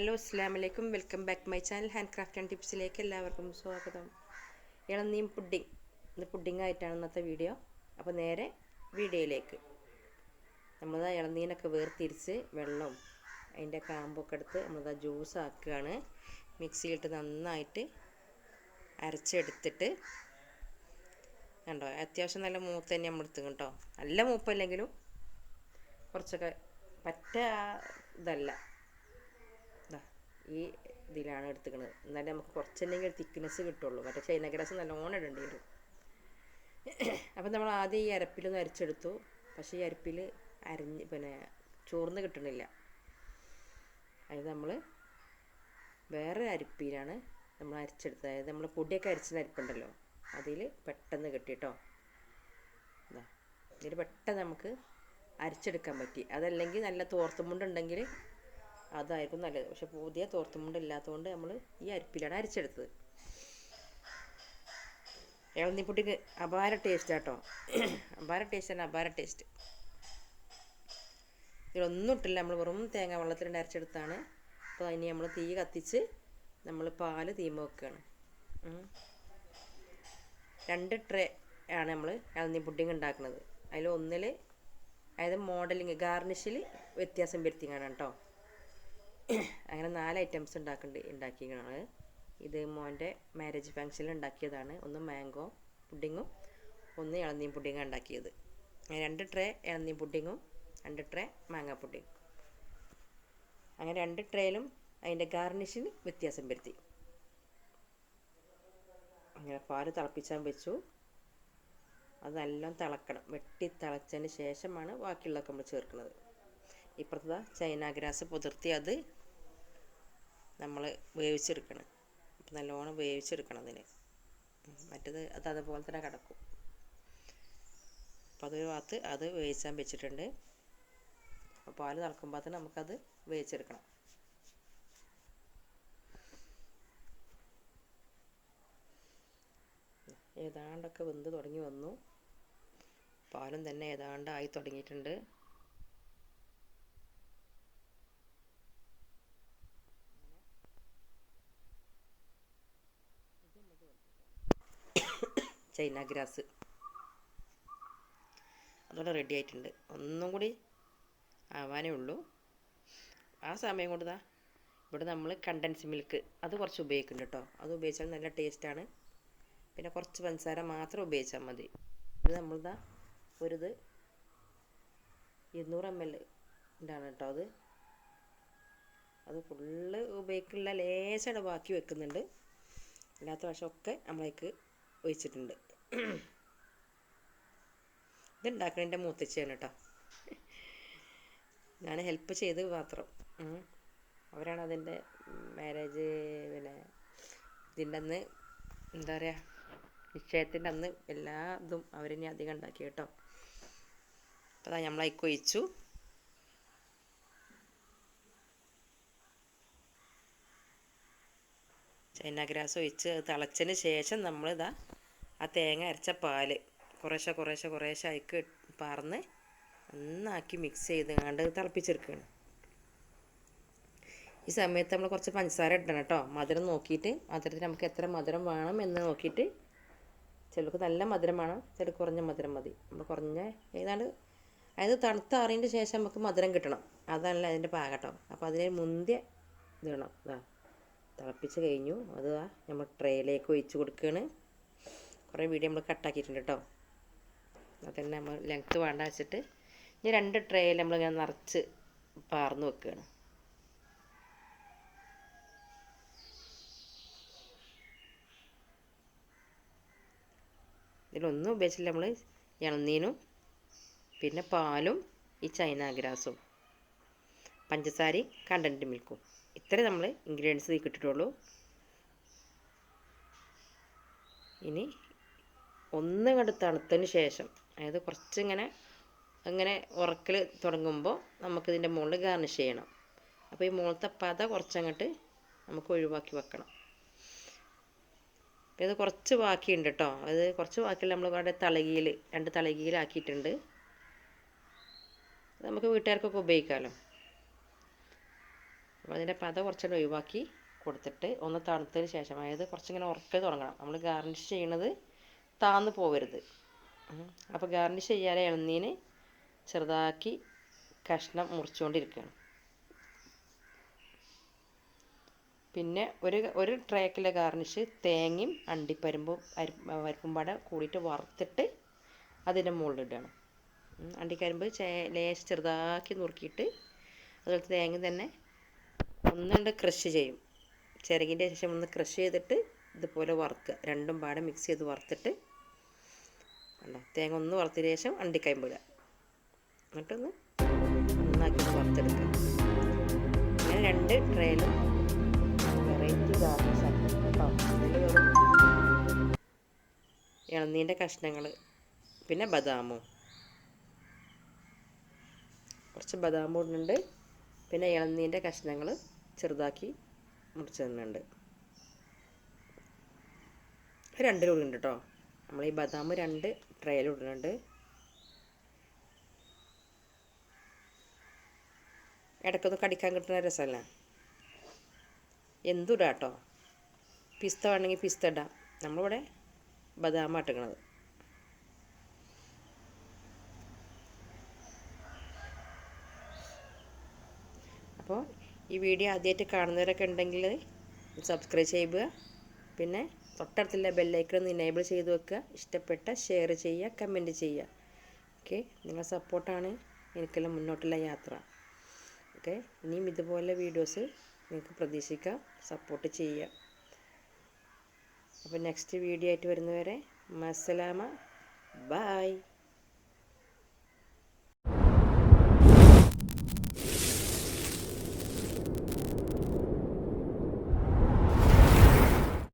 Hello അസ്സാം വലൈക്കും welcome back my channel hand craft and ടിപ്സിലേക്ക് എല്ലാവർക്കും സ്വാഗതം. ഇളനീം പുഡിംഗ് ഇത് പുഡിംഗ് ആയിട്ടാണ് ഇന്നത്തെ വീഡിയോ. അപ്പോൾ നേരെ വീഡിയോയിലേക്ക്. നമ്മൾ ഇളനീനൊക്കെ വേർതിരിച്ച് വെള്ളവും അതിന്റെ കാമ്പൊക്കെ എടുത്ത് നമ്മളിതാ ജ്യൂസ് ആക്കുകയാണ്. മിക്സിയിലിട്ട് നന്നായിട്ട് അരച്ചെടുത്തിട്ട് കണ്ടോ അത്യാവശ്യം നല്ല മൂത്ത് തന്നെ നമ്മൾ എടുത്തു കേട്ടോ നല്ല മൂപ്പല്ലെങ്കിലും കുറച്ചൊക്കെ പറ്റ ഇതല്ല. ഇതാ ഈ ഇതിലാണ് എടുത്തുക്കണത്. എന്നാലേ നമുക്ക് കുറച്ചല്ലെങ്കിൽ തിക്നെസ് കിട്ടുള്ളൂ. മറ്റേ ചൈന ഗ്രാസ് നല്ലോണം ഇടേണ്ടി വരും. അപ്പം നമ്മൾ ആദ്യം ഈ അരപ്പിലൊന്ന് അരച്ചെടുത്തു. പക്ഷേ ഈ അരപ്പിൽ അരഞ്ഞ് പിന്നെ ചോർന്ന് കിട്ടണില്ല. അത് നമ്മൾ വേറെ അരിപ്പിയിലാണ് നമ്മൾ അരച്ചെടുത്തത്. അതായത് നമ്മൾ പൊടിയൊക്കെ അരച്ചിന് അരിപ്പുണ്ടല്ലോ. അതിൽ പെട്ടെന്ന് കിട്ടിട്ടോ ഇതാ ഇതിൽ പെട്ടെന്ന് നമുക്ക് അരച്ചെടുക്കാൻ പറ്റി. അതല്ലെങ്കിൽ നല്ല തോർത്തുമുണ്ടുണ്ടെങ്കിൽ അതായിരിക്കും നല്ലത്. പക്ഷെ പുതിയ തോർത്തുമുണ്ട് ഇല്ലാത്തതുകൊണ്ട് നമ്മൾ ഈ അരിപ്പിലാണ് അരിച്ചെടുത്തത്. ഇളന്നിപ്പൊട്ടിക്ക് അപാര ടേസ്റ്റ് കേട്ടോ അപാര ടേസ്റ്റ് തന്നെ അപാര ടേസ്റ്റ് ഇതിലൊന്നും ഇട്ടില്ല. നമ്മൾ വെറും തേങ്ങ വെള്ളത്തിലിട്ട് അരച്ചെടുത്താണ്. അപ്പോൾ അതിന് നമ്മൾ തീ കത്തിച്ച് നമ്മൾ പാൽ തീമ വെക്കുകയാണ് രണ്ട് ട്രേ ആണ് നമ്മൾ ഇളന്നി പുഡിങ് ഉണ്ടാക്കുന്നത് അതിൽ ഒന്നിൽ അതായത് മോഡലിങ് ഗാർണിഷിൽ വ്യത്യാസം വരുത്തിയാണ് കേട്ടോ അങ്ങനെ നാല് ഐറ്റംസ് ഉണ്ടാക്കുന്നുണ്ട് ഉണ്ടാക്കിയാണ് ഇത് മോന്റെ മാരേജ് ഫങ്ഷനിൽ ഉണ്ടാക്കിയതാണ്. ഒന്ന് മാംഗോ പുഡിങ്ങും ഒന്ന് ഇളനീം പുഡിങ്ങും ഉണ്ടാക്കിയത്. രണ്ട് ട്രേ ഇളനീം പുഡിങ്ങും രണ്ട് ട്രേ മാങ്ങ പുഡിങ് അങ്ങനെ രണ്ട് ട്രേയിലും അതിന്റെ ഗാർണിഷിന് വ്യത്യാസം വരുത്തി. അങ്ങനെ പാൽ തിളപ്പിച്ചാൻ വെച്ചു. അത് നല്ലോണം തിളക്കണം. വെട്ടി തിളച്ചതിന് ശേഷമാണ് ബാക്കിയുള്ളതൊക്കെ നമ്മൾ ചേർക്കുന്നത്. ഇപ്പുറത്തെ ചൈന ഗ്രാസ് പുതിർത്തി അത് നമ്മൾ വേവിച്ചെടുക്കണം. അപ്പം നല്ലോണം വേവിച്ചെടുക്കണം അതിന്. മറ്റത് അത് അതുപോലെ തന്നെ കിടക്കും. അപ്പം അതൊരു ഭാഗത്ത് അത് വേവിച്ചാൻ വെച്ചിട്ടുണ്ട്. അപ്പോൾ പാൽ തിളക്കുമ്പോൾ തന്നെ നമുക്കത് വേവിച്ചെടുക്കണം. ഏതാണ്ടൊക്കെ വെന്ത് തുടങ്ങി വന്നു. പാലും തന്നെ ഏതാണ്ട് ആയി തുടങ്ങിയിട്ടുണ്ട്. China grass. അതോടെ റെഡി ആയിട്ടുണ്ട്. ഒന്നും കൂടി ആവാനേ ഉള്ളൂ. ആ സമയം കൊണ്ട് ഇവിടെ നമ്മൾ കണ്ടൻസ് മിൽക്ക് അത് കുറച്ച് ഉപയോഗിക്കുന്നുണ്ട് കേട്ടോ അത് ഉപയോഗിച്ചാൽ നല്ല ടേസ്റ്റാണ് പിന്നെ കുറച്ച് പഞ്ചസാര മാത്രം ഉപയോഗിച്ചാൽ മതി. ഇത് നമ്മളിതാ ഒരു ഇത് ഇരുന്നൂറ് എം എൽ ഉണ്ടാണ് കേട്ടോ അത്. അത് ഫുള്ള് ഉപയോഗിക്കില്ല ലേശം ബാക്കി വെക്കുന്നുണ്ട്. അല്ലാത്ത പക്ഷമൊക്കെ നമ്മളേക്ക് ഒഴിച്ചിട്ടുണ്ട്. ഇതുണ്ടാക്കണതിന്റെ മൂത്തച്ഛയാണ് കേട്ടോ ഞാൻ ഹെൽപ്പ് ചെയ്ത് മാത്രം. അവരാണ് അതിന്റെ മാരേജ് പിന്നെ ഇതിന്റെ അന്ന് എന്താ പറയുക നിശ്ചയത്തിന്റെ അന്ന് എല്ലാ ഇതും അവരിനി അധികം ഉണ്ടാക്കി കേട്ടോ. അപ്പോൾ അതാ നമ്മളതിക്ക് ഒഴിച്ചു. ചൈന ഗ്രാസ് ഒഴിച്ച് തിളച്ചതിന് ശേഷം നമ്മളിതാ ആ തേങ്ങ അരച്ച പാൽ കുറേശ്ശെ കുറേശ്ശെ കുറേശ്ശെ അയക്ക് പറന്ന് നന്നാക്കി മിക്സ് ചെയ്ത് കണ്ട് തിളപ്പിച്ചെടുക്കുകയാണ് ഈ സമയത്ത് നമ്മൾ കുറച്ച് പഞ്ചസാര ഇടണം കേട്ടോ. മധുരം നോക്കിയിട്ട് മധുരത്തിന് നമുക്ക് എത്ര മധുരം വേണം എന്ന് നോക്കിയിട്ട് ചിലർക്ക് നല്ല മധുരം വേണം ചില കുറഞ്ഞ മധുരം മതി. നമ്മൾ കുറഞ്ഞ ഏതാണ്ട് അതായത് തണുത്താറിയതിന്റെ ശേഷം നമുക്ക് മധുരം കിട്ടണം. അതല്ല അതിന്റെ പാകട്ടോ അപ്പോൾ അതിന് മുന്തിയ ഇത് വേണം ഇതാ തിളപ്പിച്ച് കഴിഞ്ഞു. അത് നമ്മൾ ട്രേയിലേക്ക് ഒഴിച്ച് കൊടുക്കുകയാണ് കുറേ വീഡിയോ നമ്മൾ കട്ടാക്കിയിട്ടുണ്ട് കേട്ടോ. അതന്നെ നമ്മൾ ലെങ്ത്ത് വേണ്ട വെച്ചിട്ട് ഇനി രണ്ട് ട്രേയിൽ നമ്മളിങ്ങനെ നിറച്ച് പാർന്ന് വെക്കുകയാണ് ഇതിലൊന്നും ഉപയോഗിച്ചില്ല നമ്മൾ ഇളനീനും പിന്നെ പാലും ഈ ചൈന ഗ്രാസും. പഞ്ചസാരയും കണ്ടന്റ് മിൽക്കും ഇത്രയും നമ്മൾ ഇൻഗ്രീഡിയൻസ് കിട്ടിയിട്ടുള്ളൂ. ഇനി ഒന്ന് കണ്ട് തണുത്തതിന് ശേഷം അതായത് കുറച്ചിങ്ങനെ അങ്ങനെ ഉറക്കൽ തുടങ്ങുമ്പോൾ നമുക്കിതിന്റെ മുകളിൽ ഗാർണിഷ് ചെയ്യണം. അപ്പോൾ ഈ മുകളത്തെ പത കുറച്ചങ്ങോട്ട് നമുക്ക് ഒഴിവാക്കി വെക്കണം. ഇത് കുറച്ച് ബാക്കിയുണ്ട് കേട്ടോ അത് കുറച്ച് ബാക്കിയുള്ള നമ്മൾ ഇവിടെ തളകിയിൽ രണ്ട് തളകിയിലാക്കിയിട്ടുണ്ട്. നമുക്ക് വീട്ടുകാർക്കൊക്കെ ഉപയോഗിക്കാമല്ലോ അപ്പോൾ അതിന്റെ പത കുറച്ചുകൂടെ ഒഴിവാക്കി കൊടുത്തിട്ട് ഒന്ന് തണുത്തതിന് ശേഷം അതായത് കുറച്ചിങ്ങനെ ഉറക്കെ തുടങ്ങണം. നമ്മൾ ഗാർണിഷ് ചെയ്യണത് താന്ന് പോകരുത് അപ്പോൾ ഗാർണിഷ് ചെയ്യാതെ ഇളനീന് ചെറുതാക്കി കഷ്ണം മുറിച്ചുകൊണ്ടിരിക്കുകയാണ് പിന്നെ ഒരു ഒരു ട്രേക്കിലെ ഗാർണിഷ് തേങ്ങയും അണ്ടിപ്പരുമ്പും പരിപ്പും പാടെ കൂടിയിട്ട് വറുത്തിട്ട് അതിന്റെ മുകളിലിടുകയാണ്. അണ്ടിക്കരിമ്പ് ചേ ലേശം ചെറുതാക്കി നുറുക്കിയിട്ട് അതുപോലെ തേങ്ങ തന്നെ ഒന്നുണ്ട് ക്രഷ് ചെയ്യും. ചിരകിന്റെ ശേഷം ഒന്ന് ക്രഷ് ചെയ്തിട്ട് ഇതുപോലെ വറുക്കുക. രണ്ടും പാടെ മിക്സ് ചെയ്ത് വറുത്തിട്ട് കണ്ടോ തേങ്ങ ഒന്ന് വറുത്തതിന് ശേഷം അണ്ടിക്കയമ്പ് ഇടുക. എന്നിട്ടൊന്ന് നന്നാക്കി വറുത്തെടുക്കുക. അങ്ങനെ രണ്ട് ട്രേയിലും വെറൈറ്റി ഗാർഡൻസ് ഇളനീന്റെ കഷ്ണങ്ങൾ പിന്നെ ബദാമും. കുറച്ച് ബദാം ഇടുന്നുണ്ട്. പിന്നെ ഇളനീന്റെ കഷ്ണങ്ങൾ ചെറുതാക്കി മുറിച്ച് തന്നുണ്ട് രണ്ടിലും ഉണ്ട് കേട്ടോ. നമ്മൾ ഈ ബദാം രണ്ട് ട്രേയിൽ ഇടുന്നുണ്ട്. ഇടയ്ക്കൊന്ന് കടിക്കാൻ കിട്ടുന്ന രസമല്ല. എന്തും കേട്ടോ പിസ്ത വേണമെങ്കിൽ പിസ്ത ഇടാം. നമ്മളിവിടെ ബദാം ഇട്ടിക്കണത് അപ്പോൾ ഈ വീഡിയോ ആദ്യമായിട്ട് കാണുന്നവരൊക്കെ ഉണ്ടെങ്കിൽ സബ്സ്ക്രൈബ് ചെയ്യുക. പിന്നെ തൊട്ടടുത്തുള്ള ബെല്ലൈക്കൺ ഒന്ന് ഇനേബിൾ ചെയ്ത് വെക്കുക. ഇഷ്ടപ്പെട്ട ഷെയർ ചെയ്യുക കമന്റ് ചെയ്യുക. ഓക്കെ നിങ്ങളുടെ സപ്പോർട്ടാണ് എനിക്കെല്ലാം മുന്നോട്ടുള്ള യാത്ര. ഓക്കെ ഇനിയും ഇതുപോലെ വീഡിയോസ് നിങ്ങൾക്ക് പ്രതീക്ഷിക്കാം. സപ്പോർട്ട് ചെയ്യുക. അപ്പോൾ നെക്സ്റ്റ് വീഡിയോ ആയിട്ട് വരുന്നവരെ മസലാമ ബായ്